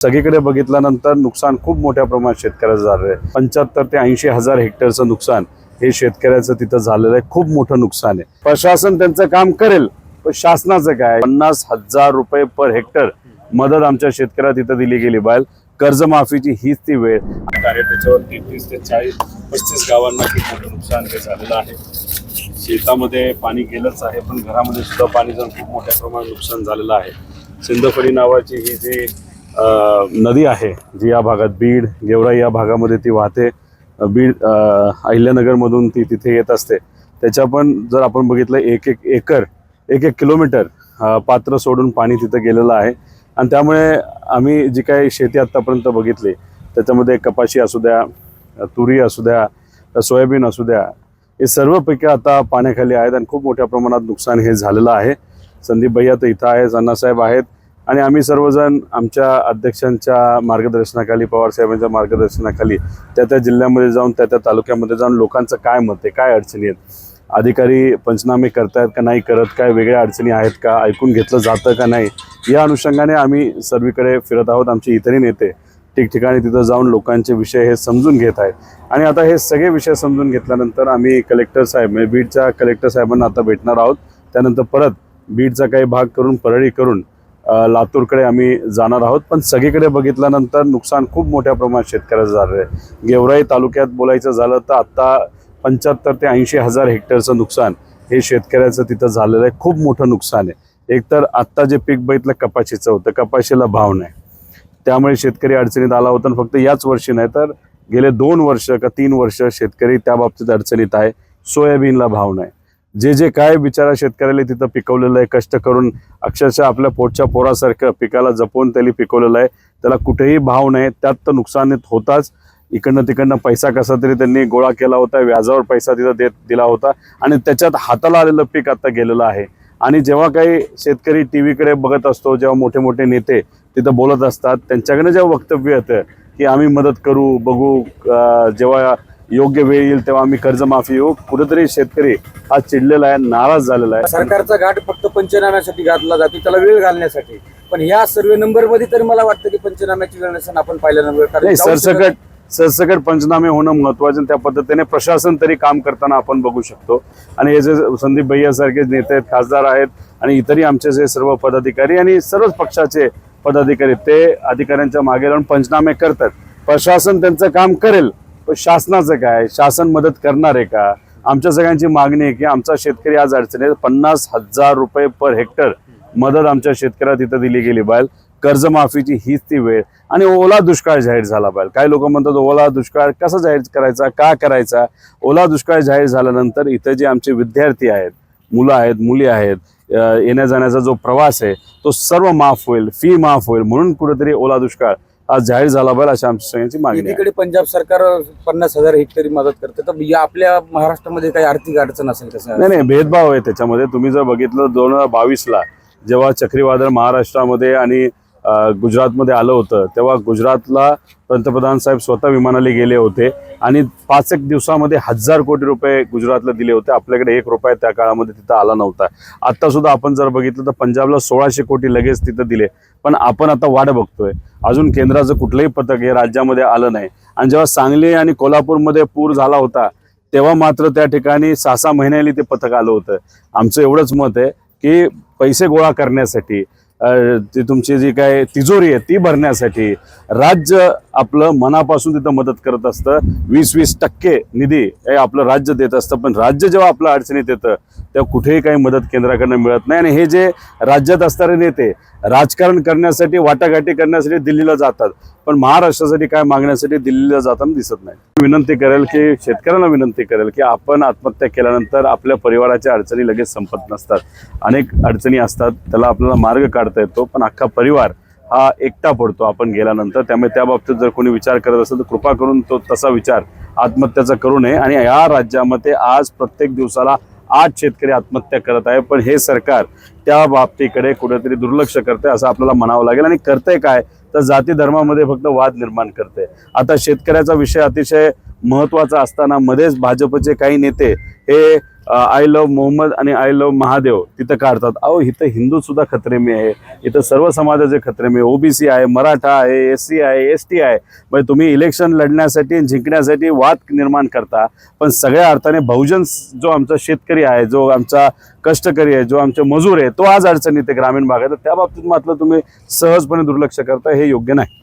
सगळीकडे बघितल्यानंतर नुकसान खूप मोठ्या प्रमाणात शेतकऱ्याचं झालं आहे. पंच्याहत्तर ते ऐंशी हजार हेक्टरचं नुकसान हे शेतकऱ्याचं तिथं झालेलं आहे. खूप मोठं नुकसान आहे. प्रशासन त्यांचं काम करेल पण शासनाचं काय? पन्नास हजार रुपये पर हेक्टर मदत आमच्या शेतकऱ्याला तिथं दिली गेली. बाहेर कर्जमाफीची हीच ती वेळ. आहे त्याच्यावर तीस ते चाळीस पस्तीस गावांना खूप मोठं नुकसान हे झालेलं आहे. शेतामध्ये पाणी गेलंच आहे पण घरामध्ये सुद्धा पाणी जाऊन खूप मोठ्या प्रमाणात नुकसान झालेलं आहे. सिंदफळी नावाची ही जी नदी आहे जी या भागात बीड गेवराई या भागामध्ये ती वाहते. बीड अहिल्यानगरमधून ती तिथे येत असते. त्याच्या पण जर आपण बघितलं एक एक एकर एक एक किलोमीटर पात्र सोडून पाणी तिथं गेलेलं आहे. आणि त्यामुळे आम्ही जी काही शेती आत्तापर्यंत बघितली त्याच्यामध्ये कपाशी असू द्या तुरी असू द्या सोयाबीन असू द्या हे सर्व पिके आता पाण्याखाली आहेत आणि खूप मोठ्या प्रमाणात नुकसान हे झालेलं आहे. संदीप भैया तर इथं आहे अण्णासाहेब आहेत. आणि आम्ही सर्वजण आमच्या अध्यक्षांच्या मार्गदर्शनाखाली पवार साहेबांच्या मार्गदर्शनाखाली त्या त्या जिल्ह्यामध्ये जाऊन त्या त्या तालुक्यामध्ये जाऊन लोकांचं काय मत आहे काय अडचणी आहेत? अधिकारी पंचनामे करतायत का नाही करत? काय वेगळ्या अडचणी आहेत का? ऐकून घेतलं जातं का नाही? या अनुषंगाने आम्ही सर्वीकडे फिरत आहोत. आमचे इतरही नेते ठिकठिकाणी तिथं जाऊन लोकांचे विषय हे समजून घेत आहेत. आणि आता हे सगळे विषय समजून घेतल्यानंतर आम्ही कलेक्टर साहेब म्हणजे बीडच्या कलेक्टर साहेबांना आता भेटणार आहोत. त्यानंतर परत बीडचा काही भाग करून परळी करून लातूरकडे आम्ही जाणार आहोत. पण सगळीकडे बघितल्यानंतर नुकसान खूप मोठ्या प्रमाणात शेतकऱ्याचं झालं आहे. गेवराई तालुक्यात बोलायचं झालं तर आत्ता पंच्याहत्तर ते ऐंशी हजार हेक्टरचं नुकसान हे शेतकऱ्याचं तिथं झालेलं आहे. खूप मोठं नुकसान आहे. एकतर आत्ता जे पीक बघितलं कपाशीचं होतं. कपाशीला भाव नाही. त्यामुळे शेतकरी अडचणीत आला होता आणि फक्त याच वर्षी नाही तर गेले दोन वर्ष का तीन वर्ष शेतकरी त्या बाबतीत अडचणीत आहे. सोयाबीनला भाव नाही. जे जे काय बिचारा शेतकऱ्याला तिथं पिकवलेलं आहे कष्ट करून अक्षरशः आपल्या पोटच्या पोरासारखं पिकाला जपवून त्याला पिकवलेलं आहे. त्याला कुठेही भाव नाही त्यात तर नुकसान होताच. इकडनं तिकडनं पैसा कसा तरी त्यांनी गोळा केला होता व्याजावर पैसा तिथं देत दिला होता आणि त्याच्यात हाताला आलेलं पीक आता गेलेलं आहे. आणि जेव्हा काही शेतकरी टी व्हीकडे बघत असतो जेव्हा मोठे मोठे नेते तिथं बोलत असतात त्यांच्याकडे जेव्हा वक्तव्य येतं की आम्ही मदत करू बघू जेव्हा योग्य वेळ येईल तेव्हा आम्ही कर्जमाफी येऊ कुठेतरी शेतकरी हा चिडलेला आहे नाराज झालेला आहे. सरकारचा घाट फक्त पंचनाम्यासाठी घातला जातो त्याला वेळ घालण्यासाठी. पण ह्या सर्वे नंबरमध्ये तर मला वाटतं की पंचनाम्याची वेळ नसेल आपण पाहिल्या नंबर सरसकट सरसकट पंचनामे होणं महत्वाचं आणि त्या पद्धतीने प्रशासन तरी काम करताना आपण बघू शकतो. आणि हे जे संदीप भैया सारखे नेते आहेत खासदार आहेत आणि इतरही आमचे जे सर्व पदाधिकारी आणि सर्वच पक्षाचे पदाधिकारी ते अधिकाऱ्यांच्या मागे राहून पंचनामे करतात. प्रशासन त्यांचं काम करेल. शासनाचं काय? शासन मदत करणार आहे का? आमच्या सगळ्यांची मागणी आहे की आमचा शेतकरी आज अडचणीत पन्नास हजार रुपये पर हेक्टर मदत आमच्या शेतकऱ्याला तिथं दिली गेली बाहेर. कर्जमाफीची हीच ती वेळ. आणि ओला दुष्काळ जाहीर झाला पाहिजे काही लोक म्हणतात ओला दुष्काळ कसा जाहीर करायचा? का करायचा? ओला दुष्काळ जाहीर झाल्यानंतर इथं जे आमचे विद्यार्थी आहेत मुलं आहेत मुली आहेत येण्याजाण्याचा येण्या जाण्याचा जो प्रवास आहे तो सर्व माफ होईल फी माफ होईल. म्हणून कुठेतरी ओला दुष्काळ आज जाहीर झाला पाहिजे अशी आमच्या सगळ्यांची मागणी आहे. एकीकडे पंजाब सरकार पन्नास हजार हेक्टरी मदत करते तर या आपल्या महाराष्ट्रामध्ये काही आर्थिक अडचण असेल कसं नाही नाही भेदभाव आहे त्याच्यामध्ये. तुम्ही जर बघितलं दोन हजार बावीसला जेव्हा चक्रीवादळ महाराष्ट्रामध्ये आणि गुजरातमध्ये आलं होतं तेव्हा गुजरातला पंतप्रधान साहेब स्वतः विमानाने गेले होते आणि पाच एक दिवसामध्ये हजार कोटी रुपये गुजरातला दिले होते. आपल्याकडे एक रुपये त्या काळामध्ये तिथं आला नव्हता. आता सुद्धा आपण जर बघितलं तर पंजाबला सोळाशे कोटी लगेच तिथं दिले. पण आपण आता वाट बघतोय. अजून केंद्राचं कुठलंही पथक हे राज्यामध्ये आलं नाही. आणि जेव्हा सांगली आणि कोल्हापूरमध्ये पूर झाला होता तेव्हा मात्र त्या ठिकाणी सहा सहा महिन्याने ते पथक आलं होतं. आमचं एवढंच मत आहे की पैसे गोळा करण्यासाठी ती तुमची जी काय तिजोरी आहे ती भरण्यासाठी राज्य आपलं मनापासून तिथं मदत करत असतं. वीस वीस टक्के निधी हे आपलं राज्य देत असतं पण राज्य जेव्हा आपलं अडचणीत येतं तेव्हा कुठेही काही मदत केंद्राकडनं मिळत नाही. आणि हे जे राज्यात असणारे नेते राजकारण करण्यासाठी वाटाघाटी करण्यासाठी दिल्लीला जातात पण महाराष्ट्रासाठी काय मागण्यासाठी दिल्लीला जाताना दिसत नाही विनंती करेल की शेतकऱ्यांना विनंती करेल की आपण आत्महत्या केल्यानंतर आपल्या परिवाराच्या अडचणी लगेच संपत नसतात. अनेक अडचणी असतात त्याला आपल्याला मार्ग काढता येतो पण अख्खा परिवार हा एकटा पडतो आपण गेल्यानंतर. त्यामुळे त्या बाबतीत जर कोणी विचार करत असेल तर कृपा करून तो तसा विचार आत्महत्याचा करू नये. आणि या राज्यामध्ये आज प्रत्येक दिवसाला आज शेतकरी आत्महत्या करत आहे पण हे सरकार त्या बाबतीकडे कुठेतरी दुर्लक्ष करते असं आपल्याला म्हणावं लागेल. आणि करते काय? तर जाती धर्मामध्ये फक्त वाद निर्माण करते. आता शेतकऱ्याचा विषय अतिशय महत्त्वाचा असताना मध्येच भाजपचे काही नेते हे आय लव्ह मोहम्मद आणि आय लव्ह महादेव तिथं काढतात. अहो इथं हिंदू सुद्धा खत्रेमी आहे. इथं सर्व समाजाचे खत्रेमी ओबीसी आहे मराठा आहे एस सी आहे एस टी आहे. म्हणजे तुम्ही इलेक्शन लढण्यासाठी आणि जिंकण्यासाठी वाद निर्माण करता. पण सगळ्या अर्थाने बहुजन जो आमचा शेतकरी आहे जो आमचा कष्टकरी आहे जो आमचे मजूर आहे तो आज अडचणीत आहे ग्रामीण भागात. तर त्या बाबतीत मात्र तुम्ही सहजपणे दुर्लक्ष करता हे योग्य नाही.